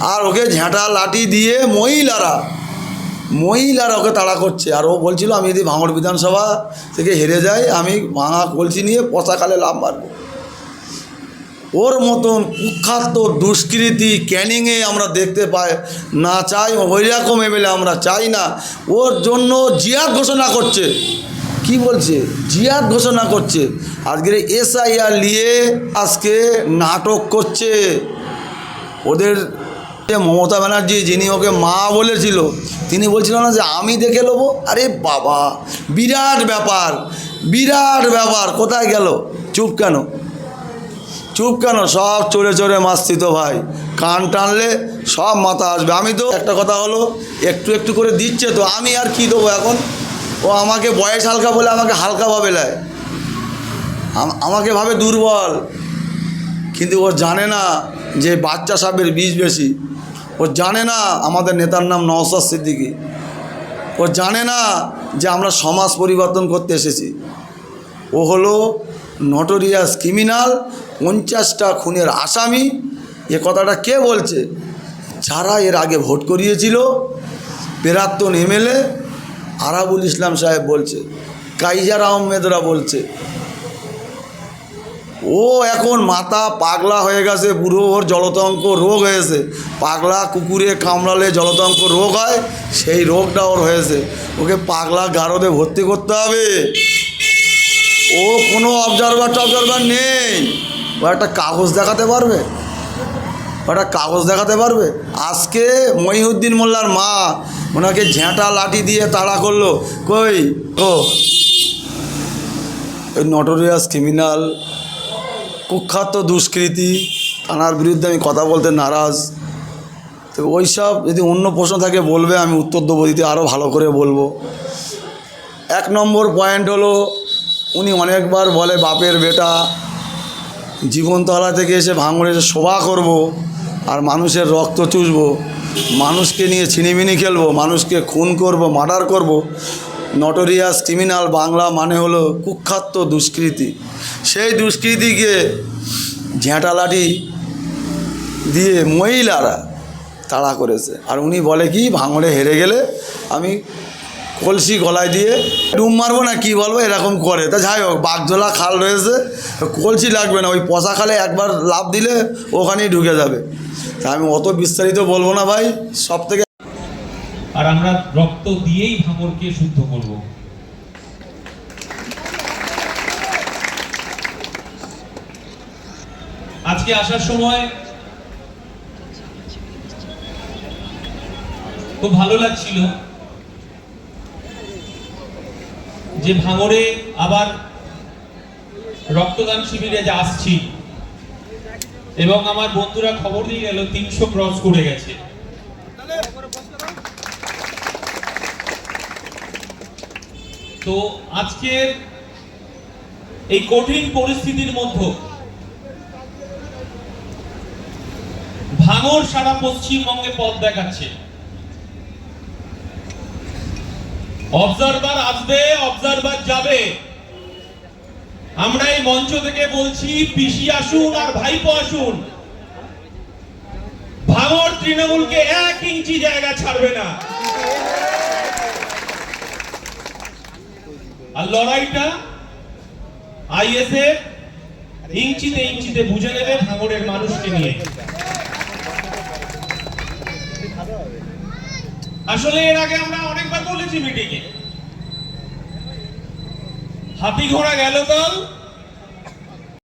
আর ওকে ঝাঁটা লাঠি দিয়ে মহিলারা মহিলারা ওকে তাড়া করছে। আর ও বলছিল, আমি যদি ভাঙড় বিধানসভা থেকে হেরে যাই, আমি ভাঙা কলসি নিয়ে পচাকালে লাভ মারব। ওর মতন কুখ্যাত দুষ্কৃতি ক্যানিংয়ে আমরা দেখতে পাই, না চাই ওই রকম এমএলএ আমরা চাই না। ওর জন্য জিয়াদ ঘোষণা করছে। কি বলছে? জিয়াদ ঘোষণা করছে। আজকের এসআইআর নিয়ে আজকে নাটক করছে। ওদের মমতা ব্যানার্জি যিনি ওকে মা বলেছিল, তিনি বলছিলেন না যে আমি দেখে নেব? আরে বাবা, বিরাট ব্যাপার বিরাট ব্যাপার, কোথায় গেল? চুপ কেন? চুপ কেন? সব চড়ে চড়ে মাসছি তো ভাই। কান টানলে সব মাথা আসবে। আমি তো একটা কথা হলো, একটু একটু করে দিচ্ছে তো, আমি আর কি দেবো এখন? ও আমাকে বয়স হালকা বলে আমাকে হালকা ভাবে নেয়। আম- আমাকে ভাবে দুর্বল। কিন্তু ও জানে না যে বাচ্চা সাপের বিষ বেশি। ও জানে না আমাদের নেতার নাম নওসাদ সিদ্দিকী। ও জানে না যে আমরা সমাজ পরিবর্তন করতে এসেছি। ও হলো নটোরিয়াস ক্রিমিনাল পঞ্চাশটা খুনের আসামি। এ কথাটা কে বলছে? যারা এর আগে ভোট করিয়েছিল পেরাত্তন এমএলএ আরাবুল ইসলাম সাহেব বলছে, কাইজার আহমেদরা বলছে ও এখন মাথা পাগলা হয়ে গেছে, বুড়ো ওর জলতঙ্ক রোগ হয়েছে। পাগলা কুকুরে কামড়ালে জলতঙ্ক রোগ হয়, সেই রোগটা ওর হয়েছে। ওকে পাগলা গারদে ভর্তি করতে হবে। ও কোনো অবজারভার টবজারভার নেই। ও একটা কাগজ দেখাতে পারবে? একটা কাগজ দেখাতে পারবে? আজকে মহিউদ্দিন মোল্লার মা ওনাকে ঝেঁটা লাঠি দিয়ে তাড়া করল। কই? ও। নটোরিয়াস ক্রিমিনাল কুখ্যাত দুষ্কৃতি থানার বিরুদ্ধে আমি কথা বলতে নারাজ। তো ওই সব যদি অন্য প্রশ্ন থাকে, বলবে, আমি উত্তর দেবো, দিতে আরও ভালো করে বলব। এক নম্বর পয়েন্ট হলো, উনি অনেকবার বলে, বাপের বেটা, জীবনতলা থেকে এসে ভাঙড়ে এসে শোভা করব আর মানুষের রক্ত চুষবো। মানুষকে নিয়ে ছিনিমিনি খেলব, মানুষকে খুন করব, মার্ডার করব। নটোরিয়াস ক্রিমিনাল বাংলা মানে হলো কুখ্যাত দুষ্কৃতি। সেই দুষ্কৃতিকে ঝেঁটা লাঠি দিয়ে মহিলারা তাড়া করেছে। আর উনি বলে কি, ভাঙড়ে হেরে গেলে আমি কলসি গলায় দিয়ে ডুম মারবো না, কি বলব, এরকম করে। তা যাই হোক, বাগজোলা খাল রয়েছে, কলসি লাগবে না, ওই পচা খালে একবার লাভ দিলে ওখানেই ঢুকে যাবে। তা আমি অত বিস্তারিত বলব না ভাই সব থেকে আর আমরা রক্ত দিয়েই ভাঙরকে শুদ্ধ করব। আজকে আসার সময় খুব ভালো লাগছিল যে ভাঙরে আবার রক্তদান শিবিরে যে আসছি এবং আমার বন্ধুরা খবর দিয়ে গেল তিনশো ক্রস করে গেছে। তো আজকের এই কঠিন পরিস্থিতির মধ্যে ভাঙর সারা পশ্চিমবঙ্গে পথ দেখাচ্ছে। অবজারভার আসবে অবজারভার যাবে। আমরা এই মঞ্চ থেকে বলছি, পিসি আসুন আর ভাইপো আসুন। ভাঙর তৃণমূলকে এক ইঞ্চি জায়গা ছাড়বে না। লড়াইটা আইএসএফ ইঞ্চিতে ইঞ্চিতে বুঝে নেবে ভাঙড়ের মানুষকে নিয়ে। আসলে এর আগে আমরা অনেকবার বলেছি মিটিংয়ে। হাতি ঘোড়া গেল কাল